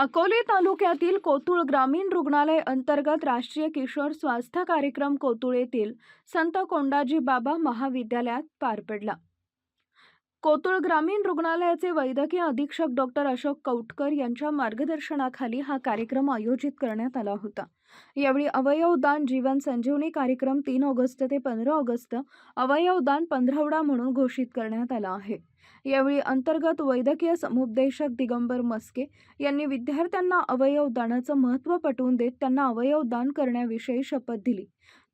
अकोले तालुक्यातील कोतुळ ग्रामीण रुग्णालय अंतर्गत राष्ट्रीय किशोर स्वास्थ्य कार्यक्रम कोतुळ येथील संत कोंडाजी बाबा महाविद्यालयात पार पडला. कोतुळ ग्रामीण रुग्णालयाचे वैद्यकीय अधीक्षक डॉक्टर अशोक कौटकर यांच्या मार्गदर्शनाखाली हा कार्यक्रम आयोजित करण्यात आला होता. यावेळी अवयवदान जीवन संजीवनी कार्यक्रम तीन ऑगस्ट ते पंधरा ऑगस्ट अवयवदान पंधरावडा म्हणून घोषित करण्यात आला आहे. यावेळी अंतर्गत वैद्यकीय समुपदेशक दिगंबर मस्के यांनी विद्यार्थ्यांना अवयव दानाचं महत्त्व पटवून देत त्यांना अवयवदान करण्याविषयी शपथ दिली.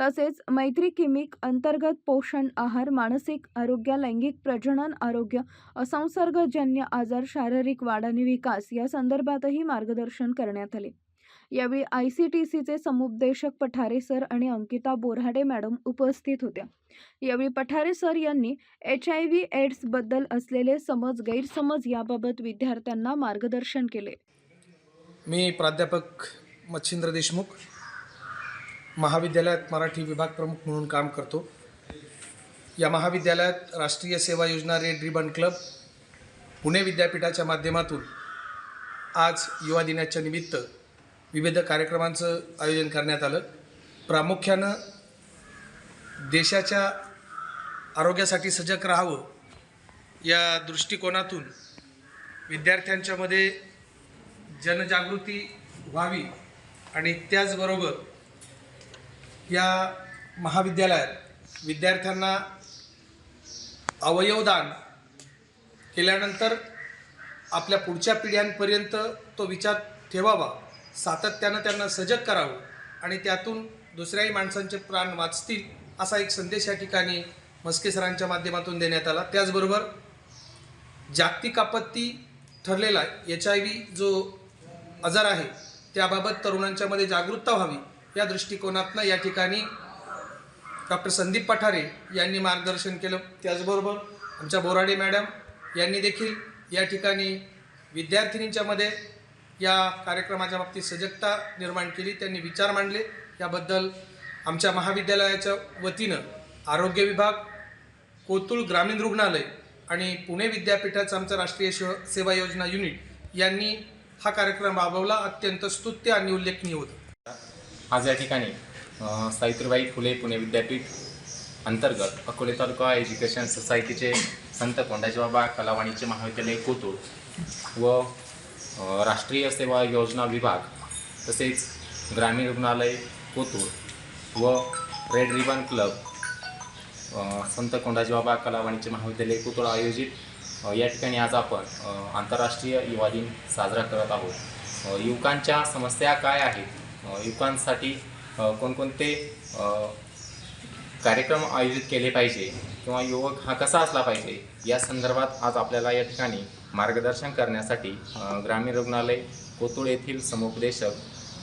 तसेच मैत्री किमिक अंतर्गत पोषण आहार मानसिक आरोग्य लैंगिक प्रजनन आरोग्य असंसर्गजन्य आजार शारीरिक वाढ आणि विकास या संदर्भातही मार्गदर्शन करण्यात आले. यावेळी आय सी टी सीचे समुपदेशक पठारे सर आणि अंकिता बोराडे मॅडम उपस्थित होत्या. यावेळी पठारे सर यांनी एच आय व्ही एड्सबद्दल असलेले समज गैरसमज याबाबत विद्यार्थ्यांना मार्गदर्शन केले. मी प्राध्यापक मच्छिंद्र देशमुख महाविद्यालयात मराठी विभाग प्रमुख म्हणून काम करतो. या महाविद्यालयात राष्ट्रीय सेवा योजना रेड रिबन क्लब पुणे विद्यापीठाच्या माध्यमातून आज युवा दिनाच्या निमित्त विविध कार्यक्रमांचं आयोजन करण्यात आलं. प्रामुख्यानं देशाच्या आरोग्यासाठी सजग राहावं या दृष्टिकोनातून विद्यार्थ्यांच्यामध्ये जनजागृती व्हावी आणि त्याचबरोबर या महाविद्यालयात विद्यार्थ्यांना अवयवदान केल्यानंतर आपल्या पुढच्या पिढ्यांपर्यंत तो विचार ठेवावा. सातत्यानं त्यांना सजग करावं आणि त्यातून दुसऱ्याही माणसांचे प्राण वाचतील असा एक संदेश या ठिकाणी मस्के सरांच्या माध्यमातून देण्यात आला. त्याचबरोबर जागतिक आपत्ती ठरलेला एच आय व्ही जो आजार आहे त्याबाबत तरुणांच्यामध्ये जागरूकता व्हावी या दृष्टिकोनातनं या ठिकाणी डॉक्टर संदीप पठारे यांनी मार्गदर्शन केलं. त्याचबरोबर आमच्या बोराडे मॅडम यांनी देखील या ठिकाणी विद्यार्थिनींच्यामध्ये या कार्यक्रमाच्या बाबतीत सजगता निर्माण केली त्यांनी विचार मांडले. याबद्दल आमच्या महाविद्यालयाच्या वतीनं आरोग्य विभाग कोतुळ ग्रामीण रुग्णालय आणि पुणे विद्यापीठाचं आमचं राष्ट्रीय शिव सेवा योजना युनिट यांनी हा कार्यक्रम राबवला. अत्यंत स्तुत्य आणि उल्लेखनीय होता. आज या ठिकाणी सावित्रीबाई फुले पुणे विद्यापीठ अंतर्गत अकोले तालुका एज्युकेशन सोसायटीचे संत कोंडाजी बाबा कला वाणिज्य महाविद्यालय कोतुळ व राष्ट्रीय सेवा योजना विभाग तसेच ग्रामीण रुग्णालय कोतूर व रेड रिबन क्लब संत कोंडाजी बाबा कला वाणिज्य महाविद्यालय कोतुळ आयोजित. या ठिकाणी आज आपण आंतरराष्ट्रीय युवा दिन साजरा करत आहोत. युवकांच्या समस्या काय आहेत? युवकांसाठी कोणकोणते कार्यक्रम आयोजित केले पाहिजे? किंवा युवक हा कसा असला पाहिजे? या संदर्भात आज आपल्याला या ठिकाणी मार्गदर्शन करण्यासाठी ग्रामीण रुग्णालय कोतुळ येथील समुपदेशक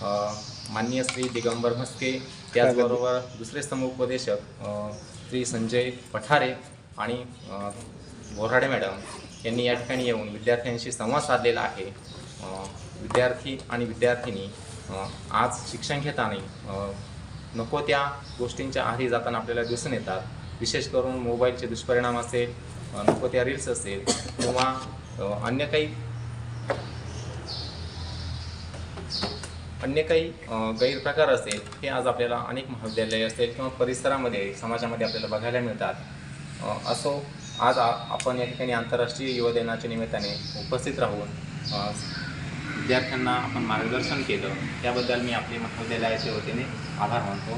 मान्य माननीय श्री दिगंबर म्हस्के त्याचबरोबर दुसरे समुपदेशक श्री संजय पठारे आणि बोराडे मॅडम यांनी या ठिकाणी येऊन विद्यार्थ्यांशी संवाद साधलेला आहे. विद्यार्थी आणि विद्यार्थिनी आज शिक्षण घेताना नको त्या गोष्टींच्या आहारी जाताना आपल्याला दिसून येतात. विशेष करून मोबाईलचे दुष्परिणाम असेल नको त्या रील्स असेल किंवा अन्य काही अन्य काही गैरप्रकार असेल हे आज आपल्याला अनेक महाविद्यालय असेल किंवा परिसरामध्ये समाजामध्ये आपल्याला बघायला मिळतात. असो आज आपण या ठिकाणी आंतरराष्ट्रीय युवा दिनाच्या निमित्ताने उपस्थित राहून विद्यार्थ्यांना आपण मार्गदर्शन केलं त्याबद्दल मी आपले महाविद्यालयाच्या वतीने आभार मानतो.